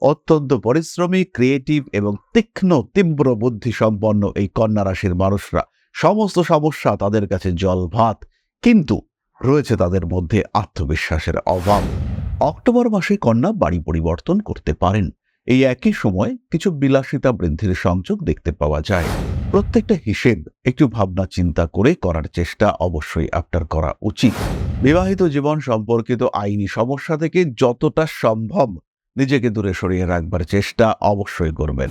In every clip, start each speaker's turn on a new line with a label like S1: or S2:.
S1: অত্যন্ত পরিশ্রমী ক্রিয়েটিভ এবং তীক্ষ্ণ, তীব্র বুদ্ধি সম্পন্ন এই কন্যা রাশির মানুষরা। সমস্ত সমস্যা তাদের কাছে জল ভাত কিন্তু রয়েছে তাদের মধ্যে আত্মবিশ্বাসের অভাব। অক্টোবর মাসে কন্যা বাড়ি পরিবর্তন করতে পারেন। এই একই সময় কিছু বিলাসিতা বৃদ্ধির সংযোগ দেখতে পাওয়া যায়। প্রত্যেকটা হিসেব একটু ভাবনা চিন্তা করে করার চেষ্টা অবশ্যই আপনার করা উচিত। বিবাহিত জীবন সম্পর্কিত আইনি সমস্যা থেকে যতটা সম্ভব নিজেকে দূরে সরিয়ে রাখবার চেষ্টা অবশ্যই করবেন।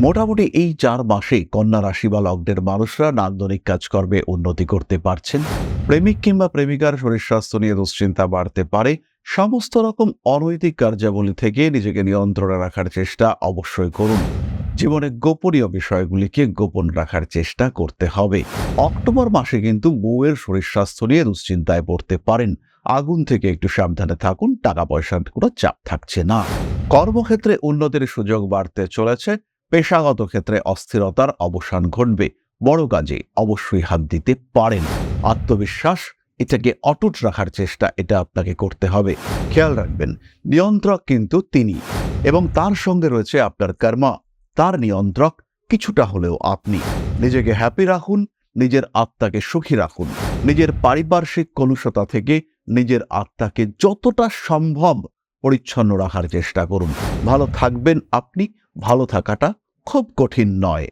S1: মোটামুটি এই চার মাসে কন্যা রাশি বা লগ্নের মানুষরা নান্দনিক কাজকর্মে উন্নতি করতে পারছেন। প্রেমিক কিংবা প্রেমিকার শরীর স্বাস্থ্য নিয়ে দুশ্চিন্তা বাড়তে পারে। সমস্ত রকম অনৈতিক কার্যাবলী থেকে নিজেকে নিয়ন্ত্রণে রাখার চেষ্টা অবশ্যই করুন। জীবনে গোপনীয় বিষয়গুলিকে গোপন রাখার চেষ্টা করতে হবে। অক্টোবর মাসে কিন্তু বউয়ের শরীর স্বাস্থ্য নিয়ে দুশ্চিন্তায় পড়তে পারেন। আগুন থেকে একটু সাবধানে থাকুন টাকা পয়সার কোনো চাপ থাকছে না। কর্মক্ষেত্রে উন্নতির সুযোগ বাড়তে চলেছে, পেশাগত ক্ষেত্রে অস্থিরতার অবসান ঘটবে, বড় কাজে অবশ্যই হাত দিতে পারেন। আত্মবিশ্বাস, এটাকে অটুট রাখার চেষ্টা, এটা আপনাকে করতে হবে। খেয়াল রাখবেন, নিয়ন্ত্রক কিন্তু তিনি এবং তার সঙ্গে রয়েছে আপনার কর্মা। তার নিয়ন্ত্রক কিছুটা হলেও আপনি। নিজেকে হ্যাপি রাখুন, নিজের আত্মাকে সুখী রাখুন, নিজের পারিপার্শ্বিক কলুষতা থেকে নিজের আত্মাকে যতটা সম্ভব পরিচ্ছন্ন রাখার চেষ্টা করুন। ভালো থাকবেন আপনি, ভালো থাকাটা খুব কঠিন নয়।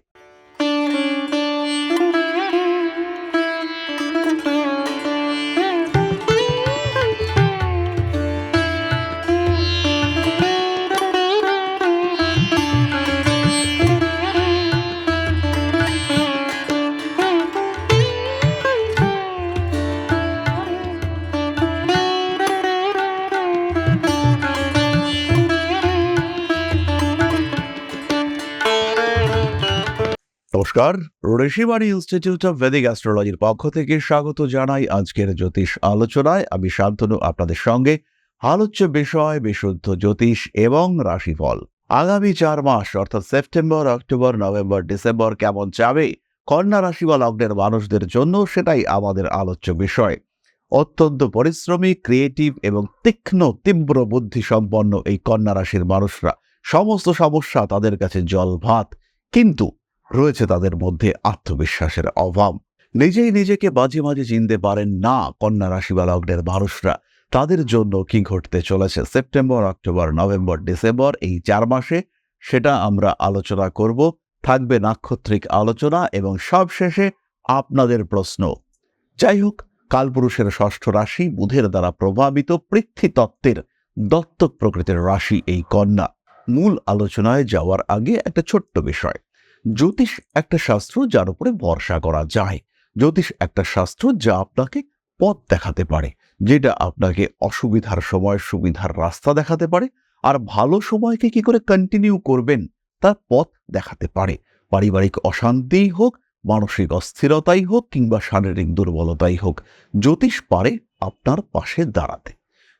S1: নমস্কার। ঋষিবাণী ইনস্টিটিউট অফ ভেদিক অ্যাস্ট্রোলজির পক্ষ থেকে স্বাগত জানাই আজকের জ্যোতিষ আলোচনায়। আমি শান্তনু, আপনাদের সঙ্গে আলোচ্য বিষয়, বিশুদ্ধ জ্যোতিষ এবং রাশিফল। আগামী চার মাস, অর্থাৎ সেপ্টেম্বর অক্টোবর নভেম্বর ডিসেম্বর কেমন যাবে? কন্যা রাশি বা লগ্নের মানুষদের জন্য সেটাই আমাদের আলোচ্য বিষয়। অত্যন্ত পরিশ্রমী ক্রিয়েটিভ এবং তীক্ষ্ণ, তীব্র বুদ্ধি সম্পন্ন এই কন্যা রাশির মানুষরা সমস্ত সমস্যা তাদের কাছে জল ভাত কিন্তু রয়েছে তাদের মধ্যে আত্মবিশ্বাসের অভাব। নিজেই নিজেকে মাঝে মাঝে চিনতে পারেন না কন্যা রাশি লগ্নের মানুষরা। তাদের জন্য কি ঘটতে চলেছে? সেপ্টেম্বর, অক্টোবর, নভেম্বর, ডিসেম্বর এই চার মাসে সেটা আমরা আলোচনা করব। থাকবে নাক্ষত্রিক আলোচনা এবং সবশেষে আপনাদের প্রশ্ন। যাই হোক, কালপুরুষের ষষ্ঠ রাশি বুধের দ্বারা প্রভাবিত পৃথ্বী তত্ত্বের দত্তক প্রকৃতির রাশি এই কন্যা। মূল আলোচনায় যাওয়ার আগে একটা ছোট্ট বিষয়। জ্যোতিষ একটা শাস্ত্র যার উপরে ভরসা করা যায়। জ্যোতিষ একটা শাস্ত্র যা আপনাকে পথ দেখাতে পারে, যেটা আপনাকে অসুবিধার সময় সুবিধার রাস্তা দেখাতে পারে আর ভালো সময়কে কি করে কন্টিনিউ করবেন তার পথ দেখাতে পারে। পারিবারিক অশান্তিই হোক, মানসিক অস্থিরতাই হোক কিংবা শারীরিক দুর্বলতাই হোক, জ্যোতিষ পারে আপনার পাশে দাঁড়াতে।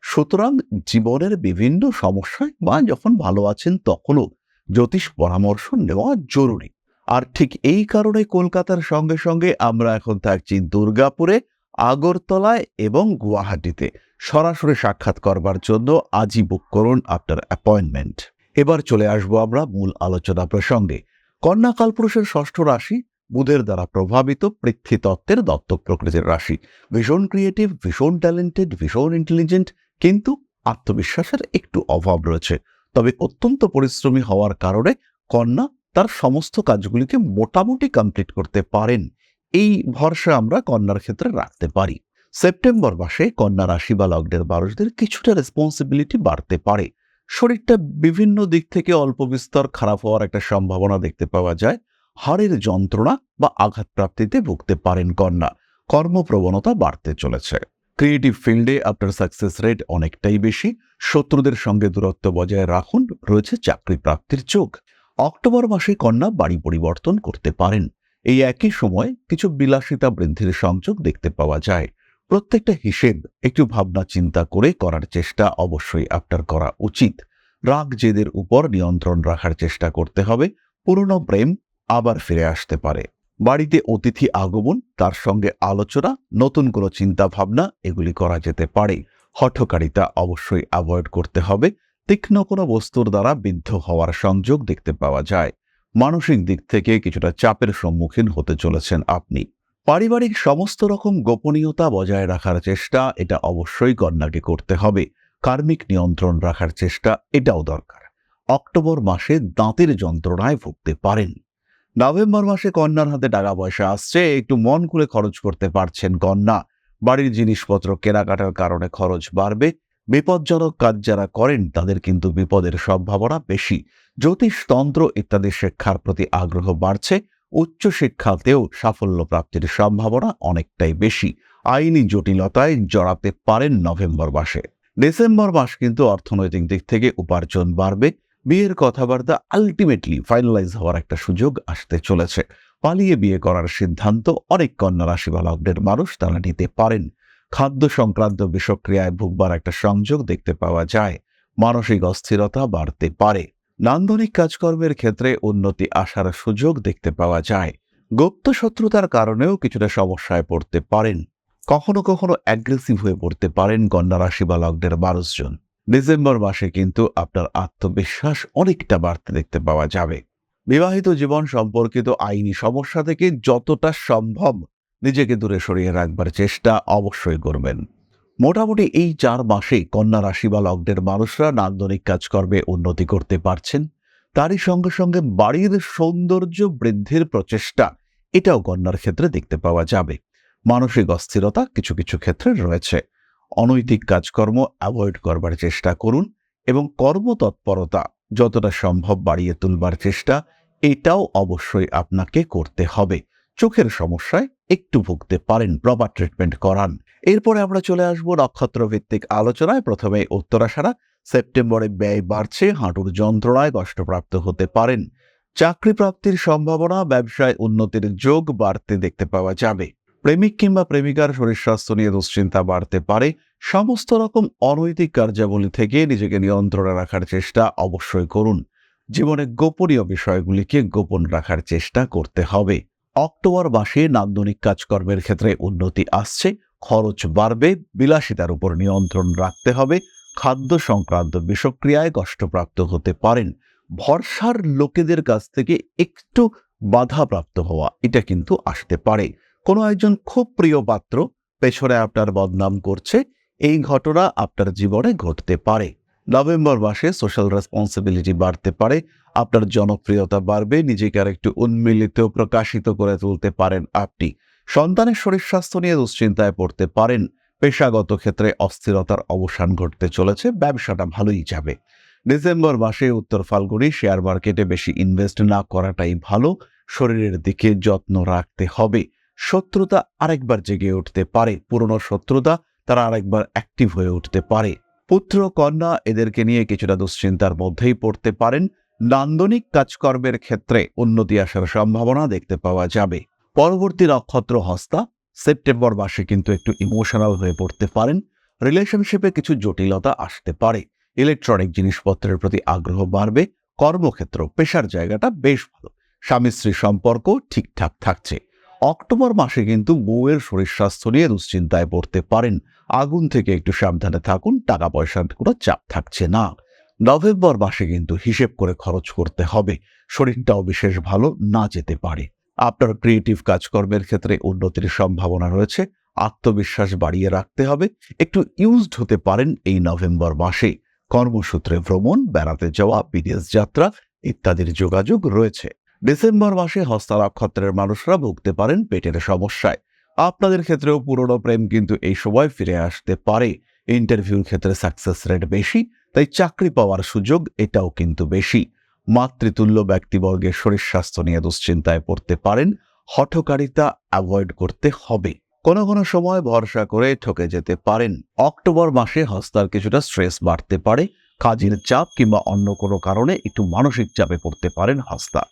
S1: সুতরাং জীবনের বিভিন্ন সমস্যায় বা যখন ভালো আছেন তখনও জ্যোতিষ পরামর্শ নেওয়া জরুরি। আর ঠিক এই কারণে কলকাতার সঙ্গে সঙ্গে আমরা এখন থাকছি দুর্গাপুরে, আগরতলায় এবং গুয়াহাটিতে। সরাসরি সাক্ষাৎ করবার জন্য আজই বুক করুন আপনার অ্যাপয়েন্টমেন্ট এবার চলে আসব আমরা মূল আলোচনা প্রসঙ্গে। কন্যা কালপুরুষের ষষ্ঠ রাশি, বুধের দ্বারা প্রভাবিত পৃথ্বী তত্ত্বের দত্তক প্রকৃতির রাশি। ভীষণ ক্রিয়েটিভ ভীষণ ট্যালেন্টেড ভীষণ ইন্টেলিজেন্ট কিন্তু আত্মবিশ্বাসের একটু অভাব রয়েছে। তবে অত্যন্ত পরিশ্রমী হওয়ার কারণে কন্যা তার সমস্ত কাজগুলিকে মোটামুটি কমপ্লিট করতে পারেন। এই ভরসা আমরা কন্যার ক্ষেত্রে রাখতে পারি। সেপ্টেম্বর মাসে কন্যা রাশি বা লগ্নের মানুষদের কিছুটা রেসপন্সিবিলিটি বাড়তে পারে। শরীরটা বিভিন্ন দিক থেকে অল্প বিস্তর খারাপ হওয়ার একটা সম্ভাবনা দেখতে পাওয়া যায়। হাড়ের যন্ত্রণা বা আঘাতপ্রাপ্তিতে ভুগতে পারেন কন্যা। কর্মপ্রবণতা বাড়তে চলেছে। ক্রিয়েটিভ ফিল্ডে আপনার সাকসেস রেট অনেকটাই বেশি। শত্রুদের সঙ্গে দূরত্ব বজায় রাখুন, রয়েছে চাকরি প্রাপ্তির যোগ। অক্টোবর মাসে কন্যা বাড়ি পরিবর্তন করতে পারেন। এই একই সময় কিছু বিলাসিতা বৃদ্ধির সংযোগ দেখতে পাওয়া যায়। প্রত্যেকটা হিসেব একটু ভাবনা চিন্তা করে করার চেষ্টা অবশ্যই আপনার করা উচিত। রাগ জেদের উপর নিয়ন্ত্রণ রাখার চেষ্টা করতে হবে, পুরনো প্রেম আবার ফিরে আসতে পারে। বাড়িতে অতিথি আগমন, তার সঙ্গে আলোচনা, নতুন কোনো চিন্তা ভাবনা এগুলি করা যেতে পারে। হঠকারিতা অবশ্যই অ্যাভয়েড করতে হবে। তীক্ষ্ণ কোনো বস্তুর দ্বারা বিদ্ধ হওয়ার সংযোগ দেখতে পাওয়া যায়। মানসিক দিক থেকে কিছুটা চাপের সম্মুখীন হতে চলেছেন আপনি। পারিবারিক সমস্ত রকম গোপনীয়তা বজায় রাখার চেষ্টা, এটা অবশ্যই কন্যাকে করতে হবে। কার্মিক নিয়ন্ত্রণ রাখার চেষ্টা, এটাও দরকার। অক্টোবর মাসে দাঁতের যন্ত্রণায় ভুগতে পারেন। নভেম্বর মাসে কন্যার হাতে টাকা পয়সা আসছে, একটু মন খুলে খরচ করতে পারছেন কন্যা। বাড়ির জিনিসপত্র কেনাকাটার কারণে খরচ বাড়বে। বিপজ্জনক কাজ যারা করেন, তাদের কিন্তু বিপদের সম্ভাবনা বেশি। জ্যোতিষতন্ত্র ইত্যাদি শিক্ষার প্রতি আগ্রহ বাড়ছে। উচ্চ শিক্ষাতেও সাফল্য প্রাপ্তির সম্ভাবনা অনেকটাই বেশি। আইনি জটিলতায় জড়াতে পারেন নভেম্বর মাসে। ডিসেম্বর মাস কিন্তু অর্থনৈতিক দিক থেকে উপার্জন বাড়বে। বিয়ের কথাবার্তা আলটিমেটলি ফাইনালাইজ হওয়ার একটা সুযোগ আসতে চলেছে। পালিয়ে বিয়ে করার সিদ্ধান্ত অনেক কন্যা রাশি বা লগ্নের মানুষ তারা নিতে পারেন। খাদ্য সংক্রান্ত বিষক্রিয়ায় ভুগবার একটা সংযোগ দেখতে পাওয়া যায়। মানসিক অস্থিরতা বাড়তে পারে। নান্দনিক কাজকর্মের ক্ষেত্রে উন্নতি আসার সুযোগ দেখতে পাওয়া যায়। গুপ্ত শত্রুতার কারণেও কিছুটা সমস্যায় পড়তে পারেন। কখনো কখনো অ্যাগ্রেসিভ হয়ে পড়তে পারেন কন্যা রাশি বা লগ্নের মানুষজন। ডিসেম্বর মাসে কিন্তু আপনার আত্মবিশ্বাস অনেকটা বাড়তে দেখতে পাওয়া যাবে। বিবাহিত জীবন সম্পর্কিত আইনি সমস্যা থেকে যতটা সম্ভব নিজেকে দূরে সরিয়ে রাখবার চেষ্টা অবশ্যই করবেন। মোটামুটি এই চার মাসে কন্যা রাশি বা লগ্নের মানুষরা নান্দনিক কাজকর্মে উন্নতি করতে পারছেন। তারই সঙ্গে সঙ্গে বাড়ির সৌন্দর্য বৃদ্ধির প্রচেষ্টা এটাও কন্যার ক্ষেত্রে দেখতে পাওয়া যাবে। মানসিক অস্থিরতা কিছু কিছু ক্ষেত্রে রয়েছে। অনৈতিক কাজকর্ম অ্যাভয়েড করবার চেষ্টা করুন এবং কর্মতৎপরতা যতটা সম্ভব বাড়িয়ে তুলবার চেষ্টা, এটাও অবশ্যই আপনাকে করতে হবে। চোখের সমস্যায় একটু ভুগতে পারেন প্রপার ট্রিটমেন্ট করান। এরপরে আমরা চলে আসব নক্ষত্র ভিত্তিক আলোচনায়। প্রথমে উত্তরাশারা সেপ্টেম্বরে ব্যয় বাড়ছে, হাঁটুর যন্ত্রণায় কষ্টপ্রাপ্ত হতে পারেন। চাকরি প্রাপ্তির সম্ভাবনা, ব্যবসায় উন্নতির যোগ বাড়তে দেখতে পাওয়া যাবে। প্রেমিক কিংবা প্রেমিকার শরীর স্বাস্থ্য নিয়ে দুশ্চিন্তা বাড়তে পারে। সমস্ত রকম অনৈতিক কার্যাবলী থেকে নিজেকে নিয়ন্ত্রণে রাখার চেষ্টা অবশ্যই করুন। জীবনে গোপনীয় বিষয়গুলিকে গোপন রাখার চেষ্টা করতে হবে। অক্টোবর মাসে নান্দনিক কাজকর্মের ক্ষেত্রে উন্নতি আসছে, খরচ বাড়বে, বিলাসিতার উপর নিয়ন্ত্রণ রাখতে হবে। খাদ্য সংক্রান্ত বিষক্রিয়ায় কষ্টপ্রাপ্ত হতে পারেন। ভরসার লোকেদের কাছ থেকে একটু বাধাপ্রাপ্ত হওয়া, এটা কিন্তু আসতে পারে। কোনো একজন খুব প্রিয় পাত্র পেছনে আপনার বদনাম করছে, এই ঘটনা আপনার জীবনে ঘটতে পারে। নভেম্বর মাসে সোশ্যাল রেসপন্সিবিলিটি বাড়তে পারে, আপনার জনপ্রিয়তা বাড়বে, নিজেকে আর একটু উন্মিলিত প্রকাশিত করে তুলতে পারেন আপনি। সন্তানের শরীর স্বাস্থ্য নিয়ে দুশ্চিন্তায় পড়তে পারেন, পেশাগত ক্ষেত্রে অস্থিরতার অবসান ঘটতে চলেছে, ব্যবসাটা ভালোই যাবে। ডিসেম্বর মাসে উত্তর ফাল্গুনি শেয়ার মার্কেটে বেশি ইনভেস্ট না করাটাই ভালো, শরীরের দিকে যত্ন রাখতে হবে। শত্রুতা আরেকবার জেগে উঠতে পারে। পুরনো শত্রুতা তারা আরেকবার অ্যাক্টিভ হয়ে উঠতে পারে। পুত্র, কন্যা এদেরকে নিয়ে কিছুটা দুশ্চিন্তার মধ্যেই পড়তে পারেন। নান্দনিক কাজকর্মের ক্ষেত্রে উন্নতি আসার সম্ভাবনা দেখতে পাওয়া যাবে। পরবর্তী নক্ষত্র হস্তা সেপ্টেম্বর মাসে কিন্তু একটু ইমোশনাল হয়ে পড়তে পারেন। রিলেশনশিপে কিছু জটিলতা আসতে পারে। ইলেকট্রনিক জিনিসপত্রের প্রতি আগ্রহ বাড়বে। কর্মক্ষেত্র, পেশার জায়গাটা বেশ ভালো। স্বামী স্ত্রী সম্পর্ক ঠিকঠাক থাকছে। অক্টোবর মাসে কিন্তু বউয়ের শরীর স্বাস্থ্য নিয়ে দুশ্চিন্তায় পড়তে পারেন। আগুন থেকে একটু সাবধানে থাকুন টাকা পয়সার কোনো চাপ থাকছে না। নভেম্বর মাসে কিন্তু হিসেব করে খরচ করতে হবে। শরীরটাও বিশেষ ভালো না যেতে পারে। আপনার ক্রিয়েটিভ কাজকর্মের ক্ষেত্রে উন্নতির সম্ভাবনা রয়েছে। আত্মবিশ্বাস বাড়িয়ে রাখতে হবে। একটু ইউজড হতে পারেন এই নভেম্বর মাসে। কর্মসূত্রে ভ্রমণ, বেড়াতে যাওয়া, বিদেশ যাত্রা ইত্যাদির যোগাযোগ রয়েছে। ডিসেম্বর মাসে হস্তা নক্ষত্রের মানুষরা ভুগতে পারেন পেটের সমস্যায়। আপনাদের ক্ষেত্রেও পুরনো প্রেম কিন্তু এই সময় ফিরে আসতে পারে। ইন্টারভিউর ক্ষেত্রে সাকসেস রেট বেশি, তাই চাকরি পাওয়ার সুযোগ এটাও কিন্তু বেশি। মাতৃতুল্য ব্যক্তিবর্গের শরীর স্বাস্থ্য নিয়ে দুশ্চিন্তায় পড়তে পারেন, হঠকারিতা অ্যাভয়েড করতে হবে। কোনো কোনো সময় ভরসা করে ঠকে যেতে পারেন। অক্টোবর মাসে হস্তার কিছুটা স্ট্রেস বাড়তে পারে, কাজের চাপ কিংবা অন্য কোনো কারণে একটু মানসিক চাপে পড়তে পারেন হস্তা।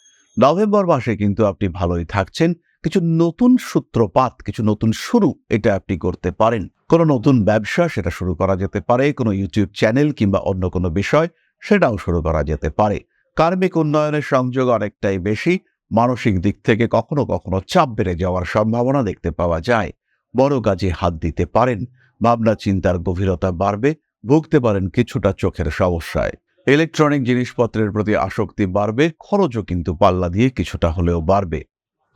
S1: নভেম্বর মাসে কিন্তু আপনি ভালোই থাকছেন। কিছু নতুন সূত্রপাত, কিছু নতুন শুরু এটা আপনি করতে পারেন। কোনো নতুন ব্যবসা সেটা শুরু করা যেতে পারে, কোনো ইউটিউব চ্যানেল কিংবা অন্য কোনো বিষয় সেটাও শুরু করা যেতে পারে। কার্মিক উন্নয়নের সংযোগ অনেকটাই বেশি, মানসিক দিক থেকে কখনো কখনো চাপ বেড়ে যাওয়ার সম্ভাবনা দেখতে পাওয়া যায়। বড় কাজে হাত দিতে পারেন ভাবনা চিন্তার গভীরতা বাড়বে, ভুগতে পারেন কিছুটা চোখের সমস্যায়। ইলেকট্রনিক জিনিসপত্রের প্রতি আসক্তি বাড়বে, খরচও কিন্তু পাল্লা দিয়ে কিছুটা হলেও বাড়বে।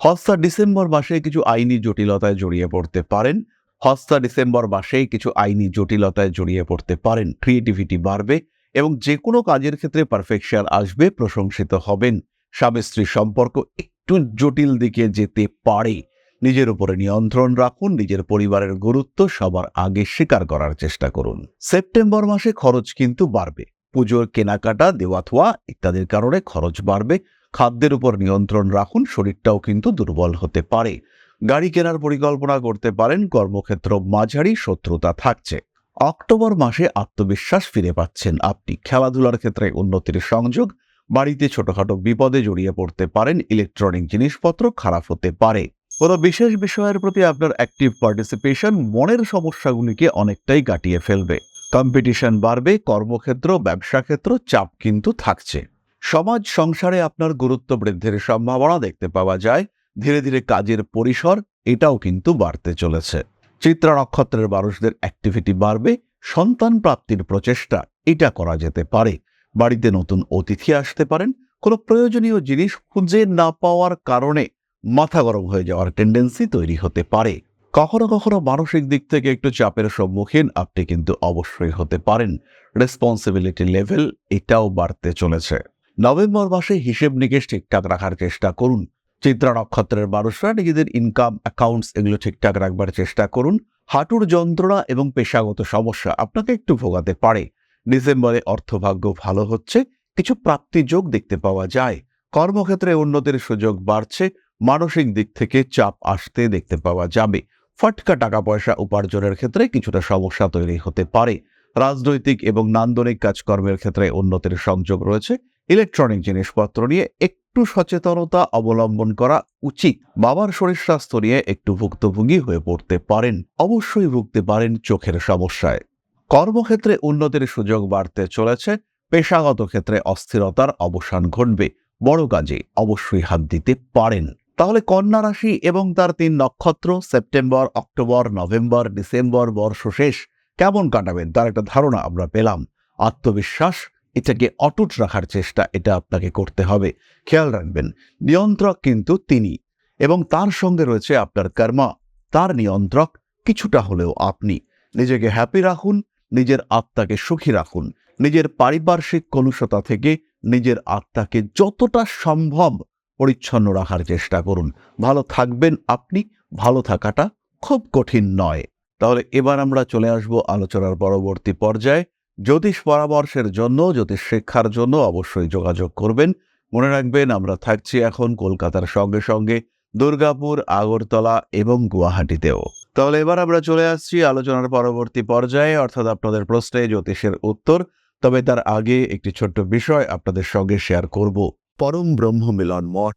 S1: হস্তা ডিসেম্বর মাসে কিছু আইনি জটিলতায় জড়িয়ে পড়তে পারেন। হস্তা ডিসেম্বর মাসেই কিছু আইনি জটিলতায় জড়িয়ে পড়তে পারেন। ক্রিয়েটিভিটি বাড়বে এবং যে কোনো কাজের ক্ষেত্রে পারফেকশন আসবে, প্রশংসিত হবেন। স্বামী স্ত্রীর সম্পর্ক একটু জটিল দিকে যেতে পারে। নিজের উপরে নিয়ন্ত্রণ রাখুন, নিজের পরিবারের গুরুত্ব সবার আগে স্বীকার করার চেষ্টা করুন। সেপ্টেম্বর মাসে খরচ কিন্তু বাড়বে। পুজোর কেনাকাটা দেওয়া থোয়া ইত্যাদির কারণে খরচ বাড়বে। খাদ্যের উপর নিয়ন্ত্রণ রাখুন, শরীরটাও কিন্তু দুর্বল হতে পারে। গাড়ি কেনার পরিকল্পনা করতে পারেন, কর্মক্ষেত্র মাঝারি শত্রুতা থাকছে। অক্টোবর মাসে আত্মবিশ্বাস ফিরে পাচ্ছেন আপনি। খেলাধুলার ক্ষেত্রে উন্নতির সংযোগ, বাড়িতে ছোটখাটো বিপদে জড়িয়ে পড়তে পারেন, ইলেকট্রনিক জিনিসপত্র খারাপ হতে পারে। কোনো বিশেষ বিষয়ের প্রতি আপনার অ্যাক্টিভ পার্টিসিপেশন মনের সমস্যাগুলিকে অনেকটাই কাটিয়ে ফেলবে। কম্পিটিশন বাড়বে, কর্মক্ষেত্র, ব্যবসা ক্ষেত্র, চাপ কিন্তু থাকছে। সমাজ সংসারে আপনার গুরুত্ব বৃদ্ধির সম্ভাবনা দেখতে পাওয়া যায়। ধীরে ধীরে কাজের পরিসর, এটাও কিন্তু বাড়তে চলেছে। চিত্রা নক্ষত্রের মানুষদের অ্যাক্টিভিটি বাড়বে, সন্তান প্রাপ্তির প্রচেষ্টা, এটা করা যেতে পারে। বাড়িতে নতুন অতিথি আসতে পারেন, কোনো প্রয়োজনীয় জিনিস খুঁজে না পাওয়ার কারণে মাথা গরম হয়ে যাওয়ার টেন্ডেন্সি তৈরি হতে পারে। কখনো কখনো মানসিক দিক থেকে একটু চাপের সম্মুখীন আপনি কিন্তু অবশ্যই হতে পারেন। রেসপন্সিবিলিটি লেভেল এটাও বাড়তে চলেছে। নভেম্বর মাসে হিসেব নিকেশ ঠিকঠাক রাখার চেষ্টা করুন। চিত্রা নক্ষত্রের মানুষরা নিজেদের ইনকাম অ্যাকাউন্টস এগুলো ঠিকঠাক রাখবার চেষ্টা করুন। হাঁটুর যন্ত্রণা এবং পেশাগত সমস্যা আপনাকে একটু ভোগাতে পারে। ডিসেম্বরে অর্থভাগ্য ভালো হচ্ছে, কিছু প্রাপ্তি যোগ দেখতে পাওয়া যায়। কর্মক্ষেত্রে উন্নতির সুযোগ বাড়ছে, মানসিক দিক থেকে চাপ আসতে দেখতে পাওয়া যাবে। ফটকা টাকা পয়সা উপার্জনের ক্ষেত্রে কিছুটা সমস্যা তৈরি হতে পারে। রাজনৈতিক এবং নান্দনিক কাজকর্মের ক্ষেত্রে উন্নতির সংযোগ রয়েছে। ইলেকট্রনিক জিনিসপত্র নিয়ে একটু সচেতনতা অবলম্বন করা উচিত। বাবার শরীর স্বাস্থ্য নিয়ে একটু ভুক্তভোগী হয়ে পড়তে পারেন। অবশ্যই ভুগতে পারেন চোখের সমস্যায়। কর্মক্ষেত্রে উন্নতির সুযোগ বাড়তে চলেছে। পেশাগত ক্ষেত্রে অস্থিরতার অবসান ঘটবে। বড় কাজে অবশ্যই হাত দিতে পারেন। তাহলে কন্যা রাশি এবং তার তিন নক্ষত্র, সেপ্টেম্বর, অক্টোবর, নভেম্বর, ডিসেম্বর, বর্ষ শেষ, কেমন কাটাবেন? তার একটা ধারণা আমরা পেলাম। আত্মবিশ্বাস, এটাকে অটুট রাখার চেষ্টা, এটা আপনাকে করতে হবে। খেয়াল রাখবেন, নিয়ন্ত্রক কিন্তু তিনি এবং তার সঙ্গে রয়েছে আপনার কর্মা। তার নিয়ন্ত্রক কিছুটা হলেও আপনি। নিজেকে হ্যাপি রাখুন, নিজের আত্মাকে সুখী রাখুন। নিজের পারিপার্শ্বিক কলুষতা থেকে নিজের আত্মাকে যতটা সম্ভব পরিচ্ছন্ন রাখার চেষ্টা করুন। ভালো থাকবেন আপনি, ভালো থাকাটা খুব কঠিন নয়। তাহলে এবার আমরা চলে আসব আলোচনার পরবর্তী পর্যায়ে। জ্যোতিষ পরামর্শের জন্য, জ্যোতিষ শিক্ষার জন্য অবশ্যই যোগাযোগ করবেন। মনে রাখবেন, আমরা থাকছি এখন কলকাতার সঙ্গে সঙ্গে দুর্গাপুর, আগরতলা এবং গুয়াহাটিতেও। তাহলে এবার আমরা চলে আসছি আলোচনার পরবর্তী পর্যায়ে। অর্থাৎ আপনাদের প্রশ্নে জ্যোতিষের উত্তর, তবে তার আগে একটি ছোট্ট বিষয় আপনাদের সঙ্গে শেয়ার করব।
S2: পরম ব্রহ্ম মিলন মঠ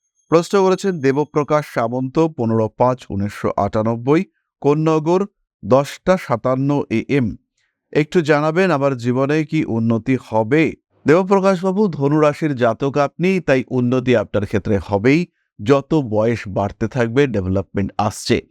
S1: প্রশ্ন করেছেন দেবপ্রকাশ সামন্ত, পনেরো পাঁচ, উনিশশো আটানব্বই, কোন্নগর, দশটা সাতান্ন এ এম। একটু জানাবেন আমার জীবনে কি উন্নতি হবে? দেবপ্রকাশবাবু ধনুরাশির জাতক আপনি, তাই উন্নতি আপনার ক্ষেত্রে হবেই। যত বয়স বাড়তে থাকবে ডেভেলপমেন্ট আসছে।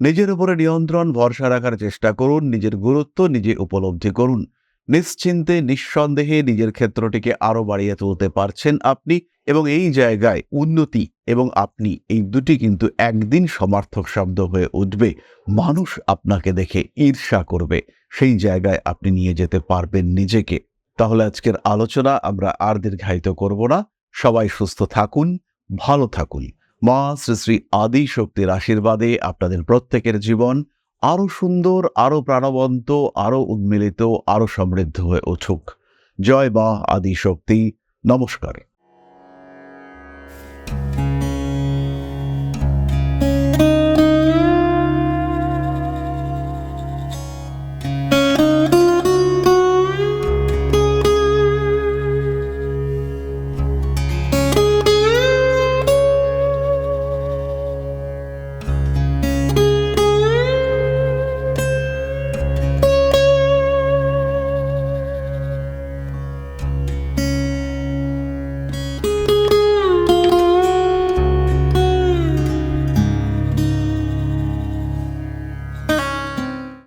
S1: নিজের উপরে নিয়ন্ত্রণ, ভরসা রাখার চেষ্টা করুন, নিজের গুরুত্ব নিজে উপলব্ধি করুন। নিশ্চিন্তে, নিঃসন্দেহে নিজের ক্ষেত্রটিকে আরও বাড়িয়ে তুলতে পারছেন আপনি এবং এই জায়গায় উন্নতি এবং আপনি এই দুটি কিন্তু একদিন সমার্থক শব্দ হয়ে উঠবে। মানুষ আপনাকে দেখে ঈর্ষা করবে। সেই জায়গায় আপনি নিয়ে যেতে পারবেন নিজেকে। তাহলে আজকের আলোচনা আমরা আর দীর্ঘায়িত করব না। সবাই সুস্থ থাকুন, ভালো থাকুন। মা শ্রী শ্রী আদি শক্তির আশীর্বাদে আপনাদের প্রত্যেকের জীবন আরও সুন্দর, আরও প্রাণবন্ত, আরও উন্মিলিত, আরও সমৃদ্ধ হয়ে উঠুক। জয় মা আদি শক্তি। নমস্কার।